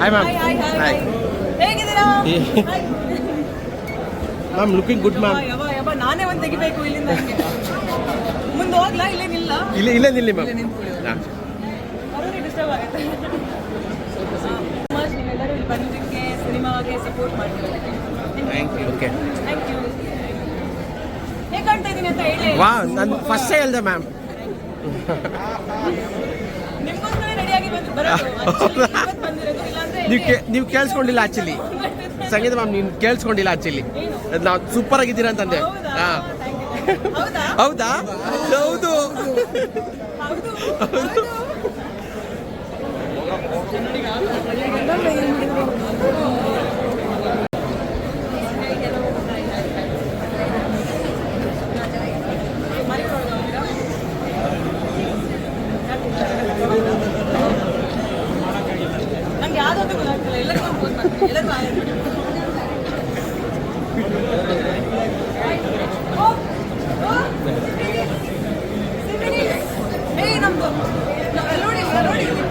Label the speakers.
Speaker 1: Hi ma'am
Speaker 2: hi.
Speaker 1: Ma'am looking good ma'am
Speaker 2: ನಾನೇ ಒಂದು ತೆಗಿಬೇಕು ಇಲ್ಲಿಂದ ಮುಂದೆ ಹೋಗ್ಲಾ ಇಲ್ಲೇ ನಿಲ್ಲ?
Speaker 1: ಇಲ್ಲೇ ಇಲ್ಲ ನಿಲ್ಲಿ ಮ್ಯಾಮ್
Speaker 2: ಡಿಸ್ಟರ್ಬ್ ಆಗುತ್ತೆ. ಮಚ್ ನೀವೆಲ್ಲರೂ ಇಲ್ಲಿ ಬಂದಿದ್ದಕ್ಕೆ ಸಿನಿಮಾಗೆ support ಮಾಡ್ತಿರೋದಕ್ಕೆ
Speaker 1: thank you okay
Speaker 2: thank you ಹೇಗೆ ಕಾಣ್ತಾ ಇದ್ದೀನಿ ಅಂತ ಹೇಳಿ.
Speaker 1: ವಾ ನಾನು ಫಸ್ಟೇ ಹೇಳ್ದೆ ಮ್ಯಾಮ್
Speaker 2: ನಿಮ್ಗೋಸ್ಕರ ರೆಡಿಯಾಗಿ ಬಂದು ಬರೋದು
Speaker 1: ನೀವು ಕೇ ನೀವು ಕೇಳಿಸ್ಕೊಂಡಿಲ್ಲ ಆ್ಯಕ್ಚುಲಿ. ಸಂಗೀತ ಮ್ಯಾಮ್ ನೀನು ಕೇಳಿಸ್ಕೊಂಡಿಲ್ಲ ಆ್ಯಕ್ಚುಲಿ. ನಾವು ಸೂಪರ್ ಆಗಿದ್ದೀರಾ ಅಂತಂದೆ. ಹಾಂ.
Speaker 2: ಹೌದಾ
Speaker 1: ಹೌದಾ.
Speaker 2: Hey, number. No, I don't even. I don't even.